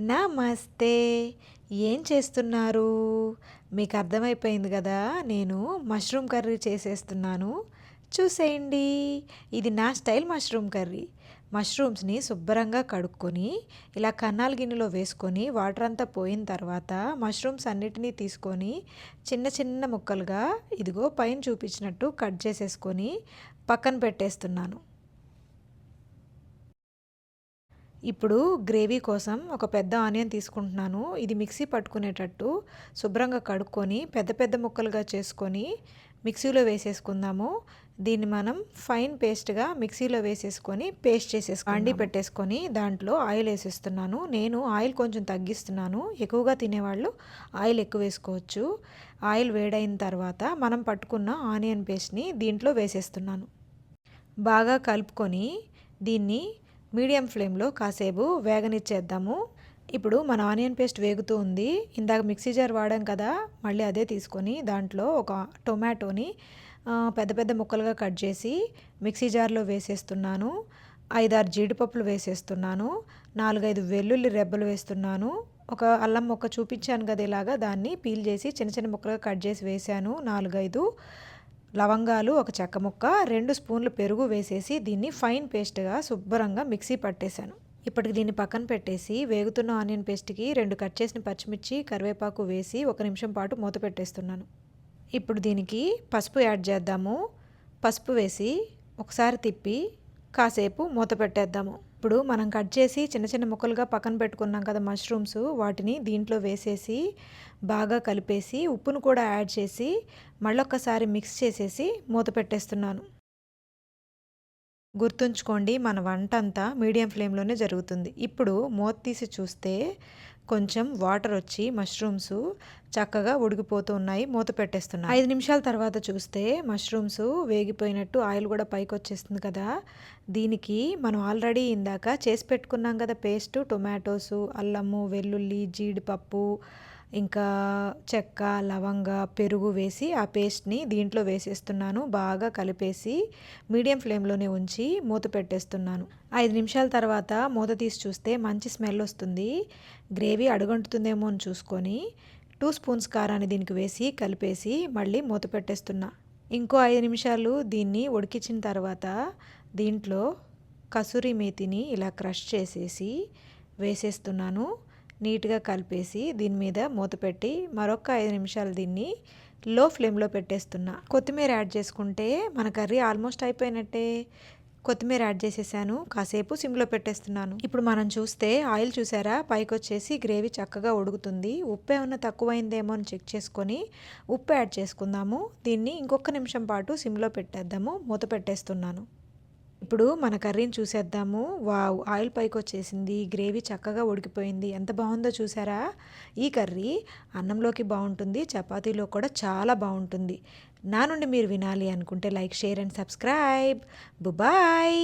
నమస్తే. ఏం చేస్తున్నారు? మీకు అర్థమైపోయింది కదా నేను మష్రూమ్ కర్రీ చేసేస్తున్నాను. చూసేయండి. ఇది నా స్టైల్ మష్రూమ్ కర్రీ. మష్రూమ్స్ని శుభ్రంగా కడుక్కొని ఇలా కన్నాల గిన్నెలో వేసుకొని వాటర్ అంతా పోయిన తర్వాత మష్రూమ్స్ అన్నిటినీ తీసుకొని చిన్న చిన్న ముక్కలుగా ఇదిగో పైన చూపించినట్టు కట్ చేసేసుకొని పక్కన పెట్టేస్తున్నాను. ఇప్పుడు గ్రేవీ కోసం ఒక పెద్ద ఆనియన్ తీసుకుంటున్నాను. ఇది మిక్సీ పట్టుకునేటట్టు శుభ్రంగా కడుక్కొని పెద్ద పెద్ద ముక్కలుగా చేసుకొని మిక్సీలో వేసేసుకుందాము. దీన్ని మనం ఫైన్ పేస్ట్గా మిక్సీలో వేసేసుకొని పేస్ట్ చేసేసుకొని అండి పెట్టేసుకొని దాంట్లో ఆయిల్ వేసేస్తున్నాను. నేను ఆయిల్ కొంచెం తగ్గిస్తున్నాను. ఎక్కువగా తినేవాళ్ళు ఆయిల్ ఎక్కువ వేసుకోవచ్చు. ఆయిల్ వేడైన తర్వాత మనం పట్టుకున్న ఆనియన్ పేస్ట్ని దీంట్లో వేసేస్తున్నాను. బాగా కలుపుకొని దీన్ని మీడియం ఫ్లేమ్లో కాసేపు వేగనిచ్చేద్దాము. ఇప్పుడు మన ఆనియన్ పేస్ట్ వేగుతూ ఉంది. ఇందాక మిక్సీ జార్ వాడాం కదా మళ్ళీ అదే తీసుకొని దాంట్లో ఒక టొమాటోని పెద్ద పెద్ద ముక్కలుగా కట్ చేసి మిక్సీ జార్లో వేసేస్తున్నాను. ఐదారు జీడిపప్పులు వేసేస్తున్నాను. నాలుగైదు వెల్లుల్లి రెబ్బలు వేస్తున్నాను. ఒక అల్లం మొక్క చూపించాను కదా ఇలాగా దాన్ని పీల్ చేసి చిన్న చిన్న ముక్కలుగా కట్ చేసి వేశాను. నాలుగైదు లవంగాలు ఒక చెక్క ముక్క రెండు స్పూన్లు పెరుగు వేసేసి దీన్ని ఫైన్ పేస్ట్గా శుభ్రంగా మిక్సీ పట్టేశాను. ఇప్పటికి దీన్ని పక్కన పెట్టేసి వేగుతున్న ఆనియన్ పేస్ట్కి రెండు కట్ చేసిన పచ్చిమిర్చి కరివేపాకు వేసి ఒక నిమిషం పాటు మూత పెట్టేస్తున్నాను. ఇప్పుడు దీనికి పసుపు యాడ్ చేద్దాము. పసుపు వేసి ఒకసారి తిప్పి కాసేపు మూత పెట్టేద్దాము. ఇప్పుడు మనం కట్ చేసి చిన్న చిన్న ముక్కలుగా పక్కన పెట్టుకున్నాం కదా మష్రూమ్స్ వాటిని దీంట్లో వేసేసి బాగా కలిపేసి ఉప్పును కూడా యాడ్ చేసి మళ్ళొక్కసారి మిక్స్ చేసేసి మూత పెట్టేస్తున్నాను. గుర్తుంచుకోండి మన వంట అంతా మీడియం ఫ్లేమ్లోనే జరుగుతుంది. ఇప్పుడు మూత తీసి చూస్తే కొంచెం వాటర్ వచ్చి మష్రూమ్స్ చక్కగా ఉడికిపోతూ ఉన్నాయి మూత పెట్టేస్తున్నాయి ఐదు నిమిషాల తర్వాత చూస్తే మష్రూమ్స్ వేగిపోయినట్టు ఆయిల్ కూడా పైకి వచ్చేస్తుంది కదా. దీనికి మనం ఆల్రెడీ ఇందాక చేసి పెట్టుకున్నాం కదా పేస్ట్ టొమాటోసు అల్లము వెల్లుల్లి జీడిపప్పు ఇంకా చెక్క లవంగ పెరుగు వేసి ఆ పేస్ట్ని దీంట్లో వేసేస్తున్నాను. బాగా కలిపేసి మీడియం ఫ్లేమ్లోనే ఉంచి మూత పెట్టేస్తున్నాను. ఐదు నిమిషాల తర్వాత మూత తీసి చూస్తే మంచి స్మెల్ వస్తుంది. గ్రేవీ అడుగంటుతుందేమో అని చూసుకొని టూ స్పూన్స్ కారాన్ని దీనికి వేసి కలిపేసి మళ్ళీ మూత పెట్టేస్తున్నా. ఇంకో ఐదు నిమిషాలు దీన్ని ఉడికించిన తర్వాత దీంట్లో కసూరి మేతిని ఇలా క్రష్ చేసేసి వేసేస్తున్నాను. నీట్గా కలిపేసి దీని మీద మూత పెట్టి మరొక ఐదు నిమిషాలు దీన్ని లో ఫ్లేమ్లో పెట్టేస్తున్నా. కొత్తిమీర యాడ్ చేసుకుంటే మన కర్రీ ఆల్మోస్ట్ అయిపోయినట్టే. కొత్తిమీర యాడ్ చేసేసాను. కాసేపు సిమ్లో పెట్టేస్తున్నాను. ఇప్పుడు మనం చూస్తే ఆయిల్ చూసారా? పైకి వచ్చేసి గ్రేవీ చక్కగా ఉడుకుతుంది. ఉప్పు ఏమన్నా తక్కువైందేమో అని చెక్ చేసుకొని ఉప్పు యాడ్ చేసుకుందాము. దీన్ని ఇంకొక నిమిషం పాటు సిమ్లో పెట్టేద్దాము. మూత పెట్టేస్తున్నాను. ఇప్పుడు మన కర్రీని చూసేద్దాము. వావ్ ఆయిల్ పైకి వచ్చేసింది గ్రేవీ చక్కగా ఉడికిపోయింది. ఎంత బాగుందో చూసారా? ఈ కర్రీ అన్నంలోకి బాగుంటుంది చపాతీలో కూడా చాలా బాగుంటుంది. నా నుండి మీరు వినాలి అనుకుంటే like share and subscribe. Bye bye!